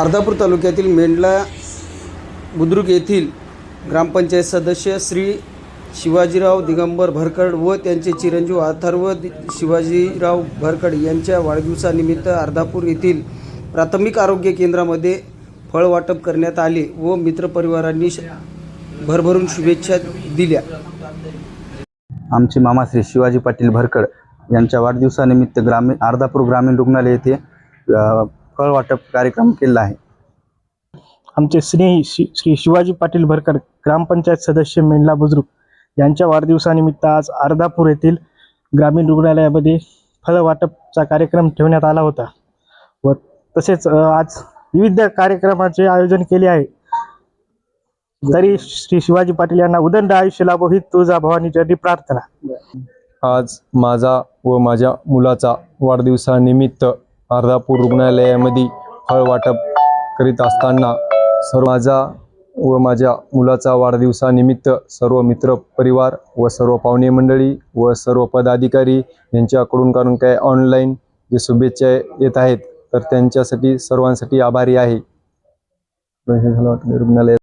अर्धापूर तालुक्यातील मेंढला बुद्रुक येथील ग्रामपंचायत सदस्य श्री शिवाजीराव दिगंबर भरकड व त्यांचे चिरंजीव अथर्व दि- शिवाजीराव भरकड यांच्या वाढदिवसानिमित्त अर्धापूर येथील प्राथमिक आरोग्य केंद्रामध्ये फळ वाटप करण्यात आले व मित्रपरिवारांनी श- भरभरून शुभेच्छा दिल्या. आमचे मामा श्री शिवाजी पाटील भरकड यांच्या वाढदिवसानिमित्त ग्रामीण अर्धापूर ग्रामीण रुग्णालय येथे फळ वाटप कार्यक्रम केला आहे. आमचे स्नेही श्री श्री शिवाजी पाटील भरकड ग्रामपंचायत सदस्य मेंढला बुजुर्ग यांच्या वाढदिवसानिमित्त आज अर्धापूर येथील ग्रामीण रुग्णालयामध्ये फळ वाटपचा कार्यक्रम ठेवण्यात आला होता. व तसेच आज विविध कार्यक्रमाचे आयोजन केले आहे. तरी श्री शिवाजी पाटील यांना उदंड आयुष्य लाभो ही तुळजा भवानी चरणी प्रार्थना. आज माझा व माझ्या मुलाचा वाढदिवसानिमित्त अर्धापूर रुग्णालयामध्ये फळ वाटप करीत असताना सर्व माझा व माझ्या मुलाचा वाढदिवसानिमित्त सर्व मित्र परिवार व सर्व पाहुणे मंडळी व सर्व पदाधिकारी यांच्याकडून कारण काय ऑनलाईन जे शुभेच्छा येत आहेत तर त्यांच्यासाठी सर्वांसाठी आभारी आहे. रुग्णालय